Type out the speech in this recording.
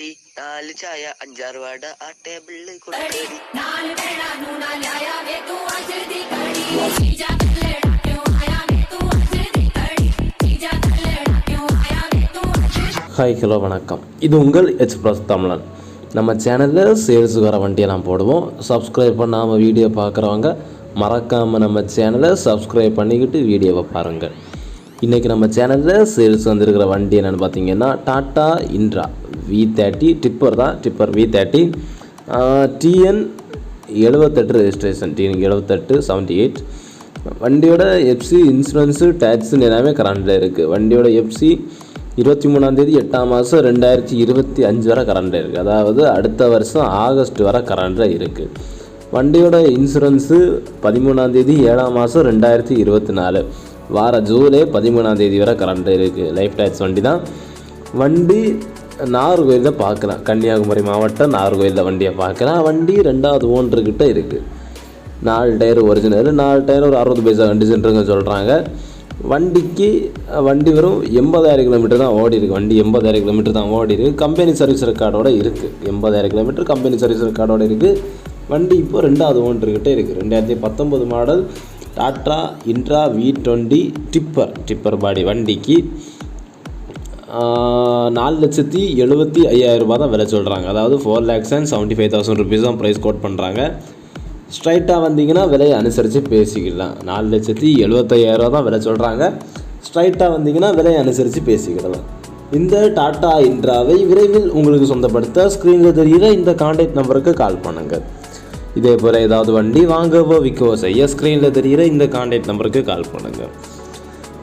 കെട്ടി നാല് ചായ അഞ്ചാറ് വാട ആ ടേബിളിൽ ஹாய் ஹலோ வணக்கம் இது உங்கள் எக்ஸ்பிரஸ் தமிழன் நம்ம சேனலில் சேல்ஸுக்கார வண்டியெல்லாம் போடுவோம் சப்ஸ்கிரைப் பண்ணாமல் வீடியோ பார்க்குறவங்க மறக்காமல் நம்ம சேனலை சப்ஸ்கிரைப் பண்ணிக்கிட்டு வீடியோவை பாருங்கள் இன்றைக்கி நம்ம சேனலில் சேல்ஸ் வந்திருக்கிற வண்டி என்னென்னு பார்த்தீங்கன்னா Tata Intra V thirty tipper தான் டிப்பர் வி தேர்ட்டி டிஎன் எழுபத்தெட்டு ரெஜிஸ்ட்ரேஷன் டிஎன் எழுபத்தெட்டு செவன்ட்டி எயிட் வண்டியோட எஃப்சி இன்சூரன்ஸு டேக்ஸுன்னு எல்லாமே கரண்டில் இருக்குது வண்டியோட எஃப்சி இருபத்தி மூணாந்தேதி எட்டாம் மாதம் ரெண்டாயிரத்தி இருபத்தி அஞ்சு வரை கரண்டில் இருக்குது அதாவது அடுத்த வருஷம் ஆகஸ்ட் வரை கரண்டில் இருக்குது வண்டியோட இன்சூரன்ஸு பதிமூணாந்தேதி ஏழாம் மாதம் ரெண்டாயிரத்தி இருபத்தி நாலு. வார ஜூலை பதிமூணாந்தேதி வரை கரண்டில் இருக்குது லைஃப் டேக்ஸ் வண்டி தான். வண்டி நாகர்கோயிலில் பார்க்குறான் கன்னியாகுமரி மாவட்டம் நாகர்கோயிலில் வண்டியை பார்க்குறேன் வண்டி ரெண்டாவது ஓன்றுக்கிட்ட இருக்குது நாலு டயர் ஒரிஜினல் நாலு டயர் ஒரு அறுபது பைசா கண்டிஷன்ருங்க சொல்கிறாங்க வண்டிக்கு வண்டி வெறும் எண்பதாயிரம் கிலோமீட்டர் தான் ஓடி இருக்குது வண்டி எண்பதாயிரம் கிலோமீட்டர் தான் ஓடி இருக்குது கம்பெனி சர்வீஸ் ரெக்கார்டோடு இருக்குது எண்பதாயிரம் கிலோமீட்டர் கம்பெனி சர்வீஸ் ரெக்கார்டோடு இருக்குது வண்டி இப்போ ரெண்டாவது ஓன்றுக்கிட்டே இருக்குது ரெண்டாயிரத்தி பத்தொம்பது model Tata Intra V twenty tipper tipper body வண்டிக்கு நாலு லட்சத்தி எழுபத்தி ஐயாயிரம் ரூபாய் தான் விலை சொல்கிறாங்க அதாவது four lakhs and seventy five thousand rupees தான் ப்ரைஸ் கோட் பண்ணுறாங்க ஸ்ட்ரைட்டாக வந்தீங்கன்னா விலையை அனுசரித்து பேசிக்கிடலாம் நாலு லட்சத்தி எழுபத்தையாயிரம் ரூபா தான் விலை சொல்கிறாங்க ஸ்ட்ரைட்டாக வந்தீங்கன்னா விலையை அனுசரித்து பேசிக்கிடலாம் இந்த டாட்டா இன்ட்ராவை விரைவில் உங்களுக்கு சொந்தப்படுத்த ஸ்க்ரீனில் தெரிகிற இந்த காண்டாக்ட் நம்பருக்கு கால் பண்ணுங்கள் இதே போல் ஏதாவது வண்டி வாங்கவோ விற்கவோ செய்ய ஸ்க்ரீனில் தெரிகிற இந்த காண்டாக்ட் நம்பருக்கு கால் பண்ணுங்கள்